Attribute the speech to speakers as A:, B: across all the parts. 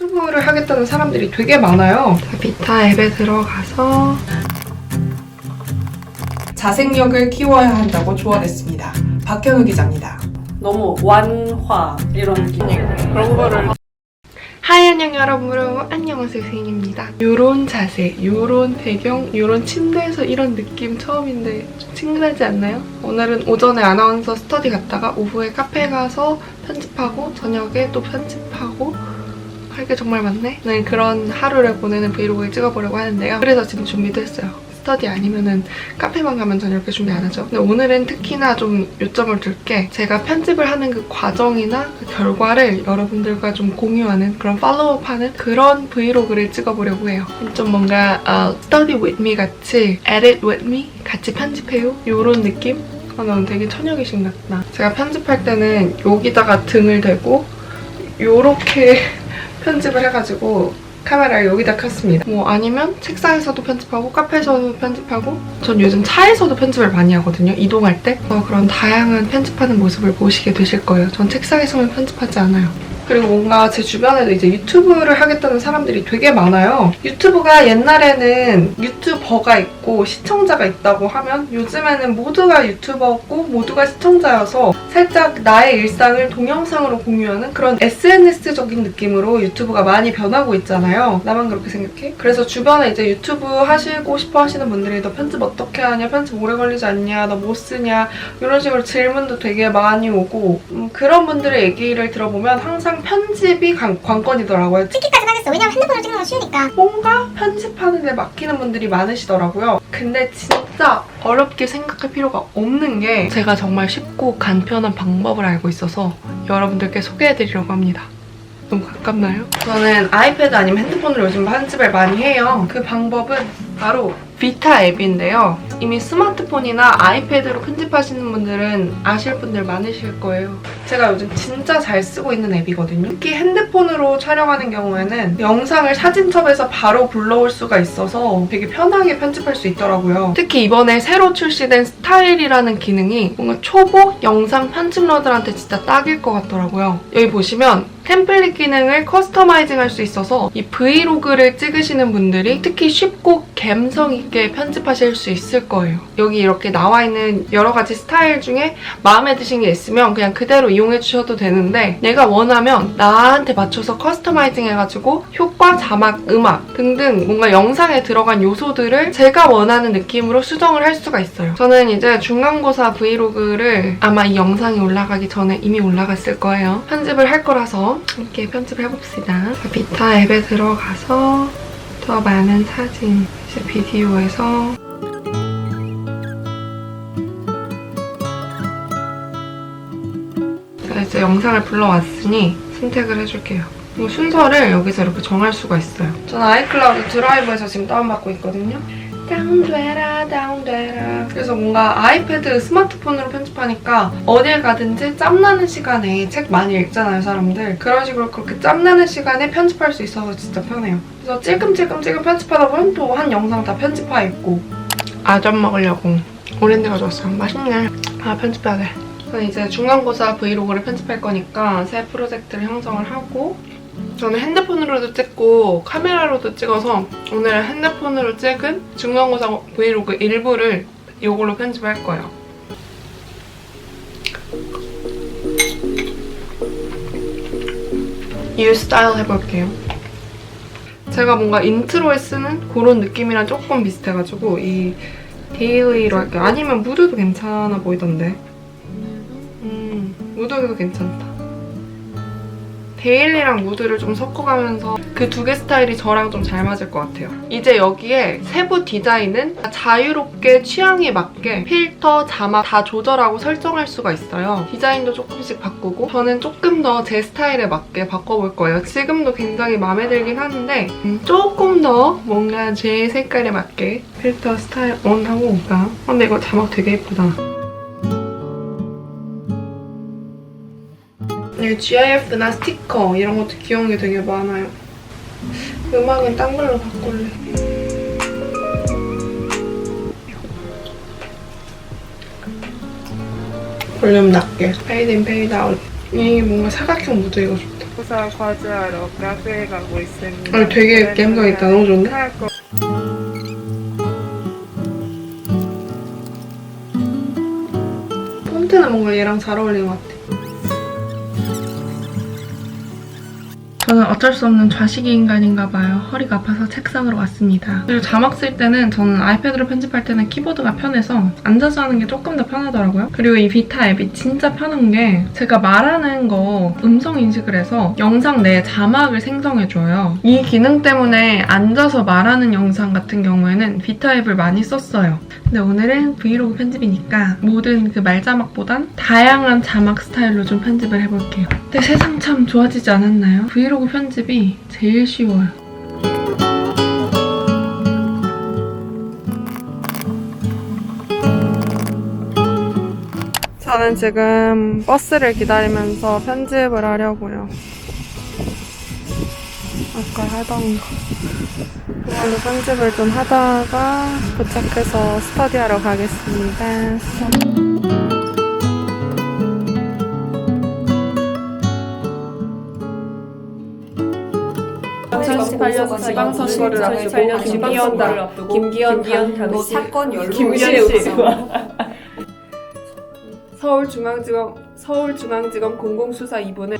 A: 유튜브를 하겠다는 사람들이 되게 많아요. 자, 비타 앱에 들어가서
B: 자생력을 키워야 한다고 조언했습니다. 박현우 기자입니다.
C: 너무 완화 이런 느낌 그런 거를
A: 하이 안녕 여러분 안녕하세요 세인입니다 요런 자세 요런 배경 요런 침대에서 이런 느낌 처음인데 좀 친근하지 않나요? 오늘은 오전에 아나운서 스터디 갔다가 오후에 카페 가서 편집하고 저녁에 또 편집하고 할 게 정말 많네 네 그런 하루를 보내는 브이로그를 찍어보려고 하는데요 그래서 지금 준비도 했어요 스터디 아니면은 카페만 가면 저는 이렇게 준비 안 하죠. 근데 오늘은 특히나 좀 요점을 둘 게 제가 편집을 하는 그 과정이나 그 결과를 여러분들과 좀 공유하는 그런 팔로우업하는 그런 브이로그를 찍어보려고 해요. 좀 뭔가 어, study with me 같이 edit with me 같이 편집해요 요런 느낌? 아, 난 되게 처녀귀신 같다. 제가 편집할 때는 여기다가 등을 대고 요렇게 편집을 해가지고 카메라를 여기다 켰습니다. 뭐 아니면 책상에서도 편집하고 카페에서도 편집하고 전 요즘 차에서도 편집을 많이 하거든요. 이동할 때. 그래서 그런 다양한 편집하는 모습을 보시게 되실 거예요. 전 책상에서만 편집하지 않아요. 그리고 뭔가 제 주변에도 이제 유튜브를 하겠다는 사람들이 되게 많아요. 유튜브가 옛날에는 유튜버가 있고 시청자가 있다고 하면 요즘에는 모두가 유튜버고 모두가 시청자여서 살짝 나의 일상을 동영상으로 공유하는 그런 SNS적인 느낌으로 유튜브가 많이 변하고 있잖아요. 나만 그렇게 생각해? 그래서 주변에 이제 유튜브 하시고 싶어 하시는 분들이 너 편집 어떻게 하냐? 편집 오래 걸리지 않냐? 너뭐 쓰냐? 이런 식으로 질문도 되게 많이 오고 음, 그런 분들의 얘기를 들어보면 항상 편집이 관, 관건이더라고요.
D: 찍기까지는 하겠어. 왜냐면 핸드폰으로 찍는 건 쉬우니까.
A: 뭔가 편집하는 데 막히는 분들이 많으시더라고요. 근데 진짜 어렵게 생각할 필요가 없는 게 제가 정말 쉽고 간편한 방법을 알고 있어서 여러분들께 소개해드리려고 합니다. 너무 가깝나요? 저는 아이패드 아니면 핸드폰으로 요즘 편집을 많이 해요. 그 방법은 바로 비타 앱인데요. 이미 스마트폰이나 아이패드로 편집하시는 분들은 아실 분들 많으실 거예요. 제가 요즘 진짜 잘 쓰고 있는 앱이거든요. 특히 핸드폰으로 촬영하는 경우에는 영상을 사진첩에서 바로 불러올 수가 있어서 되게 편하게 편집할 수 있더라고요. 특히 이번에 새로 출시된 스타일이라는 기능이 뭔가 초보 영상 편집러들한테 진짜 딱일 것 같더라고요. 여기 보시면 템플릿 기능을 커스터마이징 할 수 있어서 이 브이로그를 찍으시는 분들이 특히 쉽고 감성 있게 편집하실 수 있을 거예요. 여기 이렇게 나와 있는 여러 가지 스타일 중에 마음에 드신 게 있으면 그냥 그대로 이용해 주셔도 되는데 내가 원하면 나한테 맞춰서 커스터마이징 해가지고 효과, 자막, 음악 등등 뭔가 영상에 들어간 요소들을 제가 원하는 느낌으로 수정을 할 수가 있어요. 저는 이제 중간고사 브이로그를 아마 이 영상이 올라가기 전에 이미 올라갔을 거예요. 편집을 할 거라서 함께 편집을 해봅시다. 자, 비타 앱에 들어가서 더 많은 사진, 이제 비디오에서 자, 이제 영상을 불러왔으니 선택을 해줄게요. 이 순서를 여기서 이렇게 정할 수가 있어요. 저는 아이클라우드 드라이브에서 지금 다운받고 있거든요. 다운되라 다운되라 그래서 뭔가 아이패드 스마트폰으로 편집하니까 어딜 가든지 짬나는 시간에 책 많이 읽잖아요 사람들 그런 식으로 그렇게 짬나는 시간에 편집할 수 있어서 진짜 편해요 그래서 찔끔찔끔찔끔 편집하다 보면 또 한 영상 다 편집하 있고. 아점 먹으려고. 오렌지 가져왔어요 맛있네. 아 편집해야 돼. 저는 이제 중간고사 브이로그를 편집할 거니까 새 프로젝트를 형성을 하고 저는 핸드폰으로도 찍고 카메라로도 찍어서 오늘 핸드폰으로 찍은 중간고사 브이로그 일부를 이걸로 편집할 거예요. 이 스타일 해볼게요. 제가 뭔가 인트로에 쓰는 그런 느낌이랑 조금 비슷해가지고 이 데일리로 할게요. 아니면 무드도 괜찮아 보이던데. 음, 무드도 괜찮다. 데일리랑 무드를 좀 섞어가면서 그 두 개 스타일이 저랑 좀 잘 맞을 것 같아요. 이제 여기에 세부 디자인은 자유롭게 취향에 맞게 필터, 자막 다 조절하고 설정할 수가 있어요. 디자인도 조금씩 바꾸고 저는 조금 더 제 스타일에 맞게 바꿔볼 거예요. 지금도 굉장히 마음에 들긴 하는데 음, 조금 더 뭔가 제 색깔에 맞게 필터 스타일 온 하고 올까? 어, 근데 이거 자막 되게 예쁘다. 이 GIF나 스티커 이런 것도 귀여운 게 되게 많아요. 음악은 딴 걸로 바꿀래. 볼륨 낮게. 페이드 인 페이드 아웃. 이 뭔가 사각형 무드 이거 좋다.
E: 부산 과제하러 카페에 가고 있습니다.
A: 아니, 되게 감성 있다. 너무 좋은데? 폰트는 뭔가 얘랑 잘 어울리는 것 같아. 저는 어쩔 수 없는 좌식이 인간인가 봐요. 허리가 아파서 책상으로 왔습니다. 그리고 자막 쓸 때는 저는 아이패드로 편집할 때는 키보드가 편해서 앉아서 하는 게 조금 더 편하더라고요. 그리고 이 비타 앱이 진짜 편한 게 제가 말하는 거 음성 인식을 해서 영상 내에 자막을 생성해줘요. 이 기능 때문에 앉아서 말하는 영상 같은 경우에는 비타 앱을 많이 썼어요. 근데 오늘은 브이로그 편집이니까 모든 그 말자막보단 다양한 자막 스타일로 좀 편집을 해볼게요. 근데 세상 참 좋아지지 않았나요? 브이로그 편집이 제일 쉬워요. 저는 지금 버스를 기다리면서 편집을 하려고요. 아까 하던 거. 그걸로 편집을 좀 하다가 도착해서 스터디하러 가겠습니다.
C: 관련 지방선거
B: 선거를 앞두고
C: 김기현 당
B: 앞두고
C: 김기현 당시
B: 사건 연루
C: 김기현 씨
A: 서울중앙지검 서울중앙지검 공공수사 2부는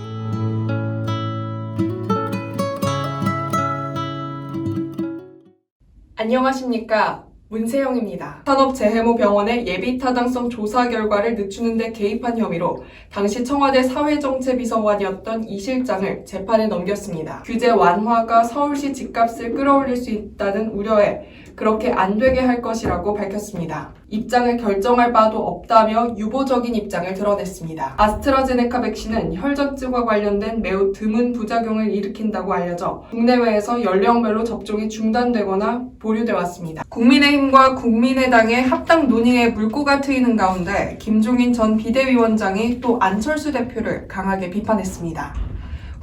B: 안녕하십니까. 문세영입니다. 산업재해모병원의 예비타당성 조사 결과를 늦추는 데 개입한 혐의로 당시 청와대 사회정책비서관이었던 이 실장을 재판에 넘겼습니다. 규제 완화가 서울시 집값을 끌어올릴 수 있다는 우려에 그렇게 안 되게 할 것이라고 밝혔습니다. 입장을 결정할 바도 없다며 유보적인 입장을 드러냈습니다. 아스트라제네카 백신은 혈전증과 관련된 매우 드문 부작용을 일으킨다고 알려져 국내외에서 연령별로 접종이 중단되거나 보류돼 왔습니다. 국민의힘과 국민의당의 합당 논의에 물꼬가 트이는 가운데 김종인 전 비대위원장이 또 안철수 대표를 강하게 비판했습니다.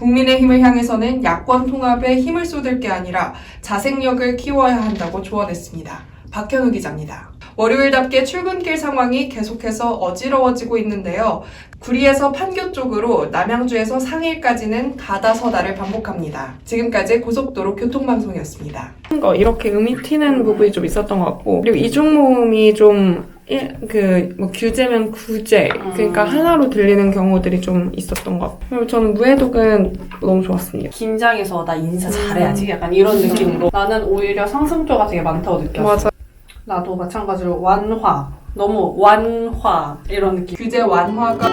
B: 국민의힘을 향해서는 야권 통합에 힘을 쏟을 게 아니라 자생력을 키워야 한다고 조언했습니다. 박현우 기자입니다. 월요일답게 출근길 상황이 계속해서 어지러워지고 있는데요. 구리에서 판교 쪽으로 남양주에서 상일까지는 가다서다를 반복합니다. 지금까지 고속도로 교통방송이었습니다.
A: 거 이렇게 음이 튀는 부분이 좀 있었던 것 같고 그리고 이중모음이 좀 그뭐 규제면 구제. 그러니까 하나로 들리는 경우들이 좀 있었던 것 같아요. 그리고 저는 무해독은 너무 좋았습니다.
C: 긴장해서 나 인사 잘해야지. 약간 이런 느낌으로. 나는 오히려 상승조가 되게 많다고 느꼈어
A: 맞아.
C: 나도 마찬가지로 완화. 너무 완화. 이런 느낌.
B: 규제 완화가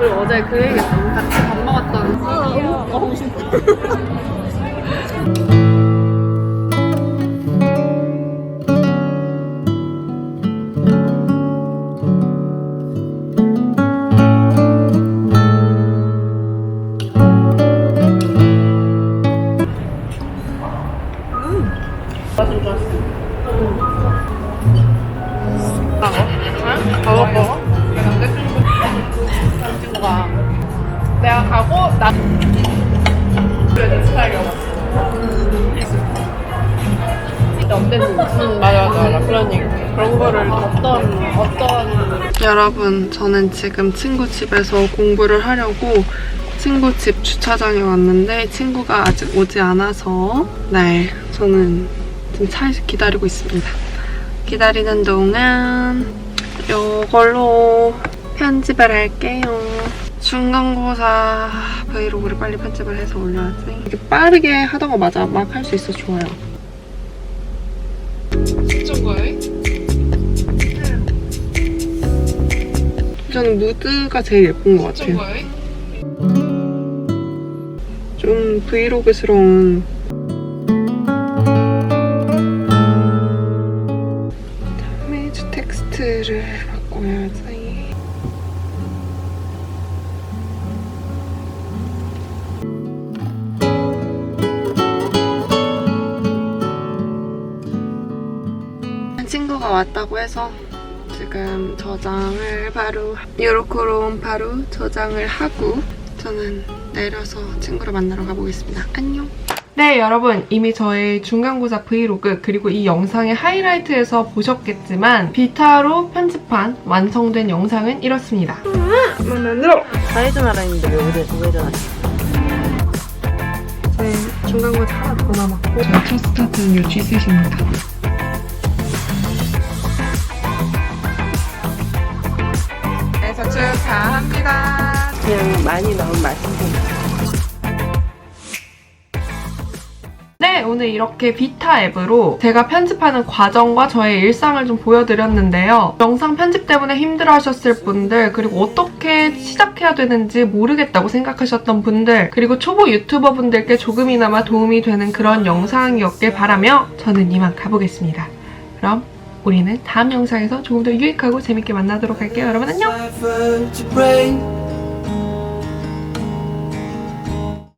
A: 그리고 어제 그 얘기했어. 같이 밥 먹었던. 먹어? 친구가 내가 가고 나 그래 스타일이어가지고 어땠는지 응 맞아 맞아 맞아. 그런 얘기. 그런 거를 어떤 어떤 여러분 저는 지금 친구 집에서 공부를 하려고 친구 집 주차장에 왔는데 친구가 아직 오지 않아서 네 저는 지금 차에서 기다리고 있습니다. 기다리는 동안 이걸로 편집을 할게요. 중간고사 브이로그를 빨리 편집을 해서 올려야지. 이게 빠르게 하던 거 맞아. 막 할 수 있어 좋아요. 어쩐 거예요? 저는 무드가 제일 예쁜 것 같아요. 좀 브이로그스러운 이미지 텍스트를 바꿔야지. 왔다고 해서 지금 저장을 바로 요렇게로 바로 저장을 하고 저는 내려서 친구를 만나러 가보겠습니다. 안녕. 네, 여러분 이미 저의 중간고사 브이로그 그리고 이 영상의 하이라이트에서 보셨겠지만 비타로 편집한 완성된 영상은 이렇습니다.
F: 사회전화라 했는데 왜 우회- 우회전화?
A: 네, 중간고사 하나 더 남았고 저의 첫 스타트는 요 G셋입니다. 축하합니다.
F: 그냥 많이 나온 말씀
A: 네, 오늘 이렇게 비타 앱으로 제가 편집하는 과정과 저의 일상을 좀 보여드렸는데요. 영상 편집 때문에 힘들어 하셨을 분들, 그리고 어떻게 시작해야 되는지 모르겠다고 생각하셨던 분들, 그리고 초보 유튜버 분들께 조금이나마 도움이 되는 그런 영상이었길 바라며 저는 이만 가보겠습니다. 그럼 우리는 다음 영상에서 조금 더 유익하고 재밌게 만나도록 할게요. 여러분 안녕!